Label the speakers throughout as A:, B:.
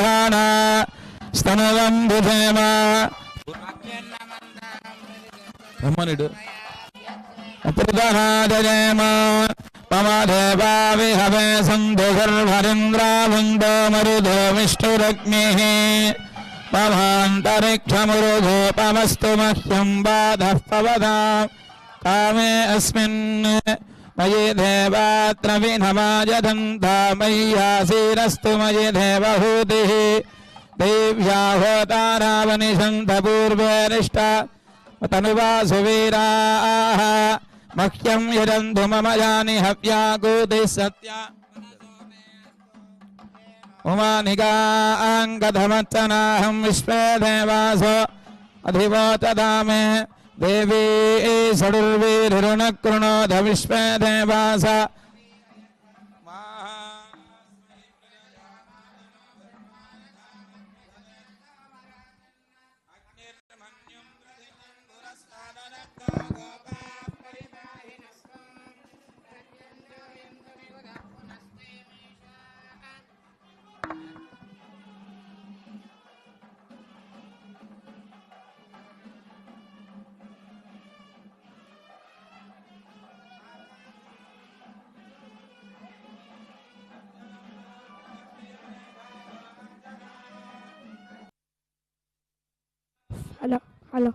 A: దంధాన స్తనువం భుజేమ రమ్మనిడు ప్రదహాదజేమ మమ దేవా విహవే సంధు గర్భరింద్రావుందో మరుదో మహ్యం బాధ పవదా. కామే అస్మిన్. मयि देवात्र विनमाजधन्ता मय्यासीरस्तु मयि देवहूतिः। देव्या होतारावनिषन्तपूर्वरिष्टा तनुवासुवीराः। मह्यं यदन्तु मम यानि हव्यागोतिः सत्या। उमानिगाङ्गधमत्तनाहं विश्वे देवासो। अधिवोचदामे అధివోచదామే దేవీ
B: હાલો હાલો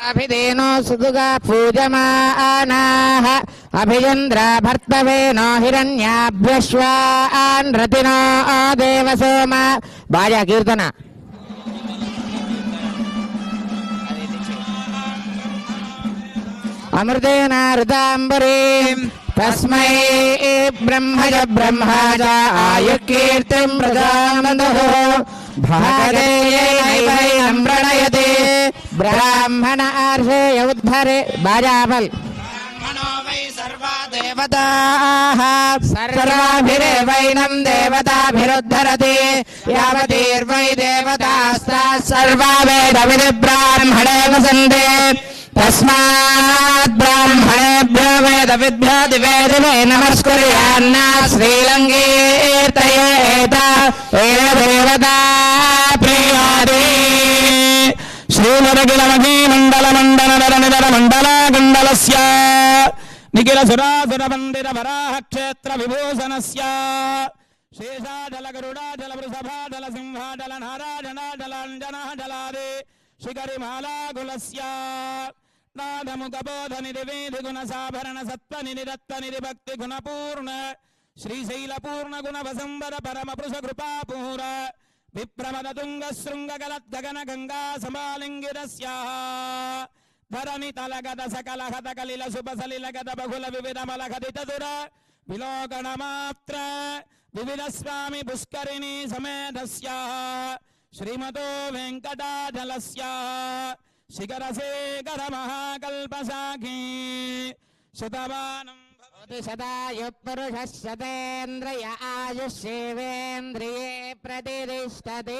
C: అభిదేనో సుదుగా పూజమానాః భర్తవే నో హిరణ్యాభ్యశ్వాన్ రతినో దేవసోమ బాజా కీర్తన అమృతేన ఋతాంబరీ తస్మై బ్రహ్మజ బ్రహ్మాజ ఆయుకీర్తిం ప్రజానందః భాగదేయైనం ప్రణయతే బ్రాహ్మణ ఆర్షే ఉద్ధరే బాజాపల్. సర్వాభిరేవైనం దేవతాభిరుద్ధరతి. యావతీర్వై దేవతాస్తాः సర్వా వేద విధి బ్రాహ్మణే వసంతే తస్మాత్ బ్రాహ్మణేభ్యో వేద విద్యాది వేదివే నమస్కుర్యాన్న శ్రీలంగీర్తయేత ఏ దేవతా
A: శ్రీనరగిలమహీ మండల మండల నర నిదర మండల గుండలస్య నిఖిల సురాసుర మందిర వరాహ క్షేత్ర విభూషణస్య శేషాచల గరుడాచల వృషభాచల సింహాచల నారాజనాచల అంజనాచలాది శిఖరిమాలాకులస్య నాదముఖ నాదముఖబోధ నిధి గుణ సాభరణ సత్వ నిరత్త దత్త గుణపూర్ణ శ్రీశైల పూర్ణ గుణ వసంబర పరమ పురుష కృపాపూర విప్రమద తుంగ గంగా సమాలింగిరస్య ధరణి తలగద సకల కలిల శుభ సలిల గద బహుళ వివిధ మల దుర విలోకణ మాత్ర వివిధ స్వామి పుష్కరిణి సమేతస్య శ్రీమతో వెంకటాచలస్య శిఖర శేఖర మహాకల్పశాఖీ శతమానం
C: सति सदायुपुरुषः सदेन्द्रिय आयुष्येवेन्द्रिये प्रतिष्ठति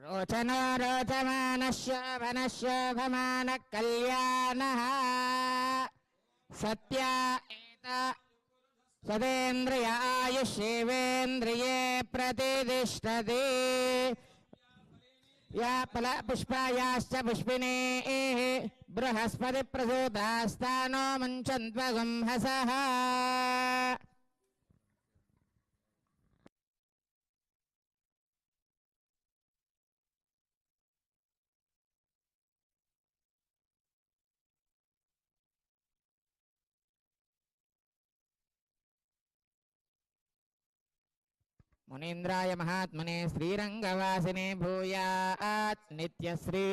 C: रोचनो रोचमानः शोभनः शोभमानः कल्याणः सत्या एत सदेन्द्रिय आयुष्येवेन्द्रिये प्रतिष्ठति या फलपुष्पायाश्च पुष्पिणेः Brihaspati प्रभूतास्ता no मुञ्चन्त्वगुंहसः मुनीन्द्रा महात्मने श्रीरंगवासिने
D: Bhuya आत्श्री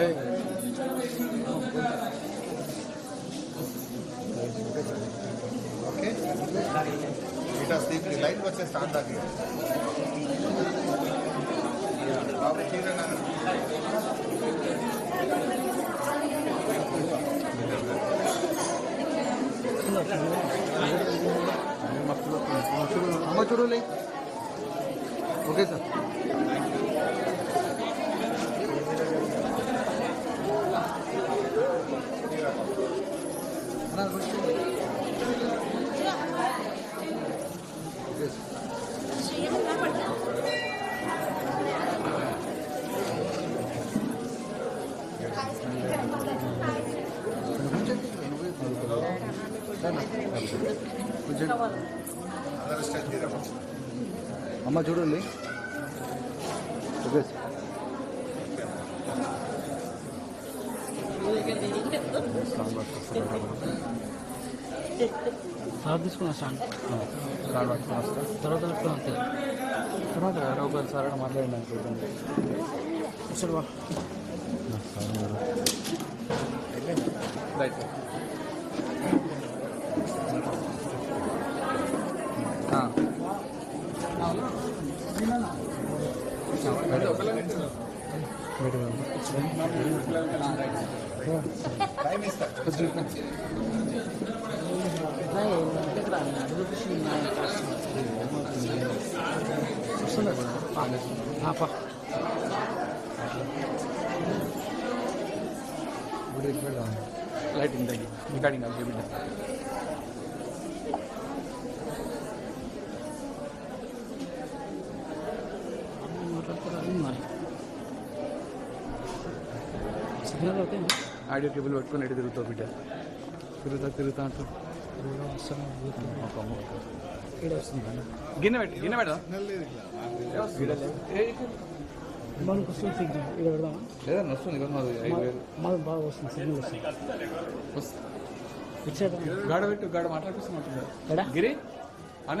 D: Okay, let us take the light versus stand again. Okay, sir. అమ్మ చూడండి. సార్
E: తీసుకున్నా సార్.
D: కాల్ పట్టుకొని వస్తా
E: తర్వాత పెట్టుకున్నా అంతే.
D: తర్వాత ఒకరు సార్ మాట్లాడినాను చూడండి
E: వా
D: రైట్. లైటింగ్ తగ్గి రికార్డింగ్ అది బిడ్డ ఆడియో కేబుల్ పెట్టుకొని ఎటు తిరుగుతావు బిడ్డ? తిరుగుతా తిరుగుతా అంటూ గిన్నె పెట్టు గిన్నె పెట్టదా
E: మనకు వస్తుంది సిగ్నల్ ఇక్కడ పెడదామా
D: లేదా వస్తుంది కదా మాది ఐదు వేలు
E: మాకు బాగా వస్తుంది సిగ్నల్ వస్తుంది
D: వస్తుంది.
E: ఇచ్చేదా
D: గాడ పెట్టు గాడ మాట్లాడిపిస్తున్నట్టు
E: ఎడా?
D: గిరి?
E: అన్న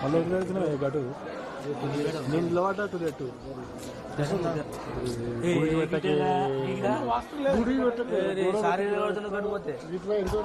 F: మళ్ళీ వదిలేస్తున్నావు గటు నేను నిలబడ్డా తులెట్టు గుడి పెట్టకే గుడి పెట్టకే నిలబడ్డా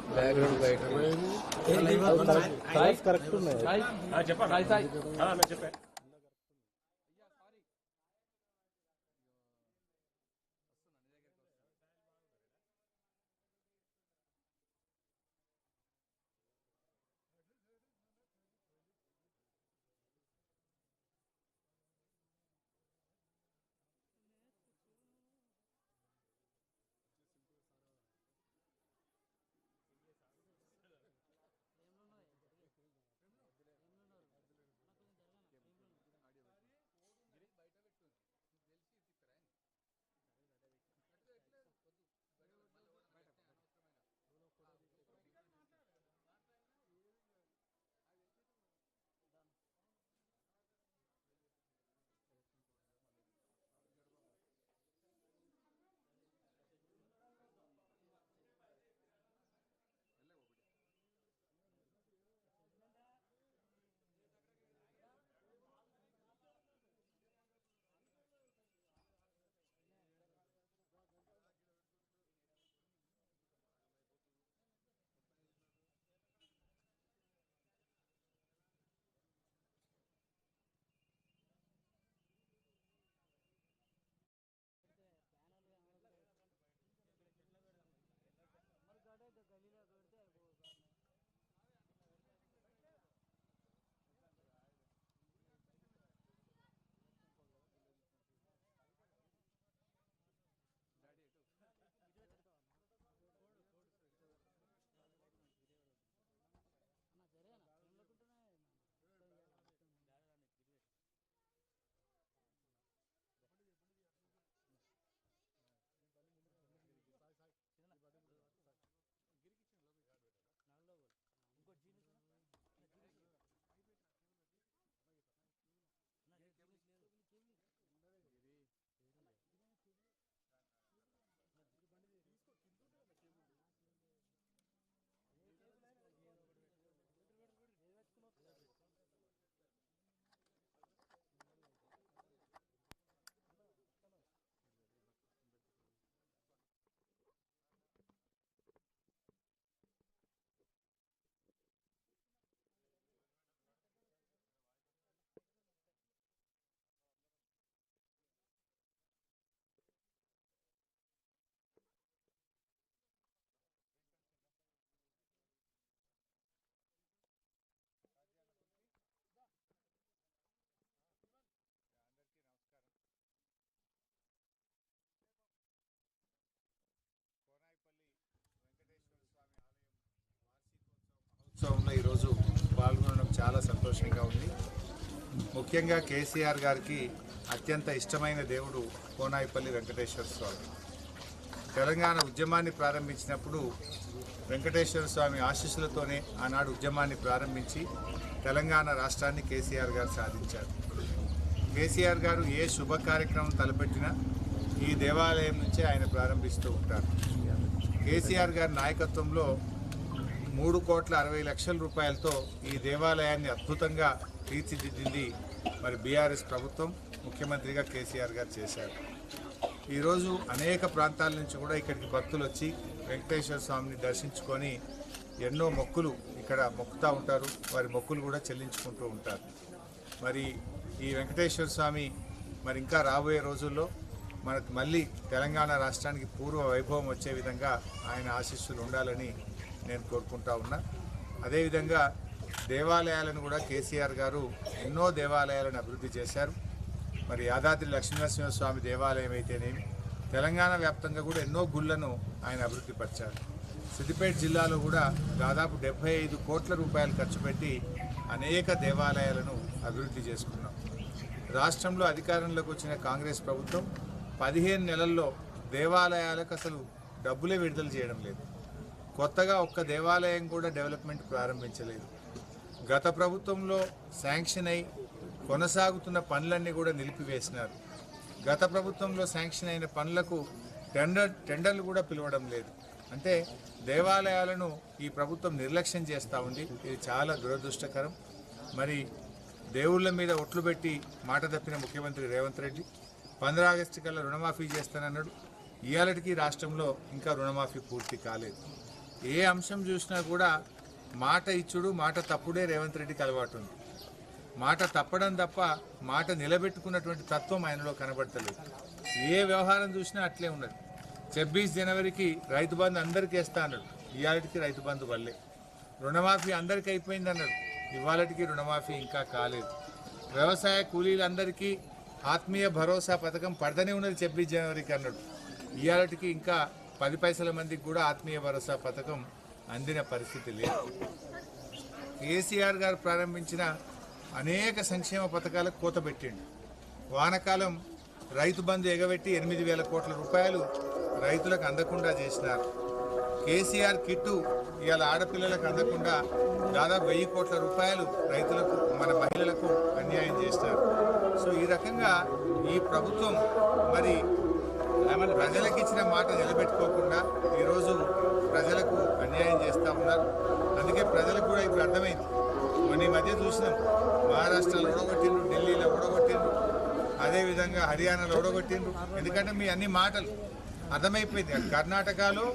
F: साइज़ करेक्ट में साइज़ हाँ जपा साइज़ हाँ मैं जपा
G: చాలా సంతోషంగా ఉంది. ముఖ్యంగా కేసీఆర్ గారికి అత్యంత ఇష్టమైన దేవుడు కోనాయిపల్లి వెంకటేశ్వర స్వామి. తెలంగాణ ఉద్యమాన్ని ప్రారంభించినప్పుడు వెంకటేశ్వర స్వామి ఆశీస్సులతోనే ఆనాడు ఉద్యమాన్ని ప్రారంభించి తెలంగాణ రాష్ట్రాన్ని కేసీఆర్ గారు సాధించారు. కేసీఆర్ గారు ఏ శుభ కార్యక్రమం తలపెట్టినా ఈ దేవాలయం నుంచే ఆయన ప్రారంభిస్తూ ఉంటారు. కేసీఆర్ గారి నాయకత్వంలో మూడు కోట్ల అరవై లక్షల రూపాయలతో ఈ దేవాలయాన్ని అద్భుతంగా తీర్చిదిద్దింది మరి బీఆర్ఎస్ ప్రభుత్వం ముఖ్యమంత్రిగా కేసీఆర్ గారు చేశారు. ఈరోజు అనేక ప్రాంతాల నుంచి కూడా ఇక్కడికి భక్తులు వచ్చి వెంకటేశ్వర స్వామిని దర్శించుకొని ఎన్నో మొక్కులు ఇక్కడ మొక్కుతూ ఉంటారు. వారి మొక్కులు కూడా చెల్లించుకుంటూ ఉంటారు. మరి ఈ వెంకటేశ్వర స్వామి మరి ఇంకా రాబోయే రోజుల్లో మనకు మళ్ళీ తెలంగాణ రాష్ట్రానికి పూర్వ వైభవం వచ్చే విధంగా ఆయన ఆశీస్సులు ఉండాలని నేను కోరుకుంటా ఉన్నా. అదేవిధంగా దేవాలయాలను కూడా కేసీఆర్ గారు ఎన్నో దేవాలయాలను అభివృద్ధి చేశారు. మరి యాదాద్రి లక్ష్మీనరసింహస్వామి దేవాలయం అయితేనేమి తెలంగాణ వ్యాప్తంగా కూడా ఎన్నో గుళ్ళను ఆయన అభివృద్ధి పరిచారు. సిద్దిపేట జిల్లాలో కూడా దాదాపు డెబ్బై ఐదు కోట్ల రూపాయలు ఖర్చు పెట్టి అనేక దేవాలయాలను అభివృద్ధి చేసుకున్నాం. రాష్ట్రంలో అధికారంలోకి వచ్చిన కాంగ్రెస్ ప్రభుత్వం పదిహేను నెలల్లో దేవాలయాలకు అసలు డబ్బులే విడుదల చేయడం లేదు. కొత్తగా ఒక్క దేవాలయం కూడా డెవలప్మెంట్ ప్రారంభించలేదు. గత ప్రభుత్వంలో శాంక్షన్ అయి కొనసాగుతున్న పనులన్నీ కూడా నిలిపివేసినారు. గత ప్రభుత్వంలో శాంక్షన్ అయిన పనులకు టెండర్ టెండర్లు కూడా పిలవడం లేదు. అంటే దేవాలయాలను ఈ ప్రభుత్వం నిర్లక్ష్యం చేస్తూ ఉంది. ఇది చాలా దురదృష్టకరం. మరి దేవుళ్ళ మీద ఒట్లు పెట్టి మాట తప్పిన ముఖ్యమంత్రి రేవంత్ రెడ్డి పంద్రా ఆగస్టు కల్లా రుణమాఫీ చేస్తానన్నాడు. ఇవాళకి రాష్ట్రంలో ఇంకా రుణమాఫీ పూర్తి కాలేదు. ఏ అంశం చూసినా కూడా మాట ఇచ్చుడు మాట తప్పుడే రేవంత్ రెడ్డికి అలవాటు ఉంది. మాట తప్పడం తప్ప మాట నిలబెట్టుకున్నటువంటి తత్వం ఆయనలో కనబడతలేదు. ఏ వ్యవహారం చూసినా అట్లే ఉన్నది. ఛబ్బీస్ జనవరికి రైతు బంధు అందరికీ వేస్తా అన్నాడు. ఇవాళకి రైతు బంధు వల్లే. రుణమాఫీ అందరికీ అయిపోయింది అన్నాడు. ఇవాళకి రుణమాఫీ ఇంకా కాలేదు. వ్యవసాయ కూలీలందరికీ ఆత్మీయ భరోసా పథకం పడతనే ఉన్నది ఛబ్బీస్ జనవరికి అన్నాడు. ఇవాళకి ఇంకా పది పైసల మందికి కూడా ఆత్మీయ భరోసా పథకం అందిన పరిస్థితి లేదు. కేసీఆర్ గారు ప్రారంభించిన అనేక సంక్షేమ పథకాలకు కోత పెట్టిండు. వానకాలం రైతు బంధు ఎగబెట్టి ఎనిమిది వేల కోట్ల రూపాయలు రైతులకు అందకుండా చేసినారు. కేసీఆర్ కిట్టు ఇవాళ ఆడపిల్లలకు అందకుండా దాదాపు వెయ్యి కోట్ల రూపాయలు రైతులకు మన మహిళలకు అన్యాయం చేసినారు. సో ఈ రకంగా ఈ ప్రభుత్వం మరి ప్రజలకు ఇచ్చిన మాట నిలబెట్టుకోకుండా ఈరోజు ప్రజలకు అన్యాయం చేస్తూ ఉన్నారు. అందుకే ప్రజలకు కూడా ఇప్పుడు అర్థమైంది. మొన్న ఈ మధ్య చూసినాం. మహారాష్ట్రలో ఓడగొట్టిండ్రు ఢిల్లీలో ఓడగొట్టిండ్రు అదేవిధంగా హర్యానాలో ఓడగొట్టిండ్రు. ఎందుకంటే మీ అన్ని మాటలు అర్థమైపోయింది. కర్ణాటకలో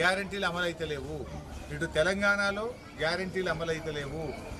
G: గ్యారంటీలు అమలైతలేవు. ఇటు తెలంగాణలో గ్యారంటీలు అమలైతలేవు.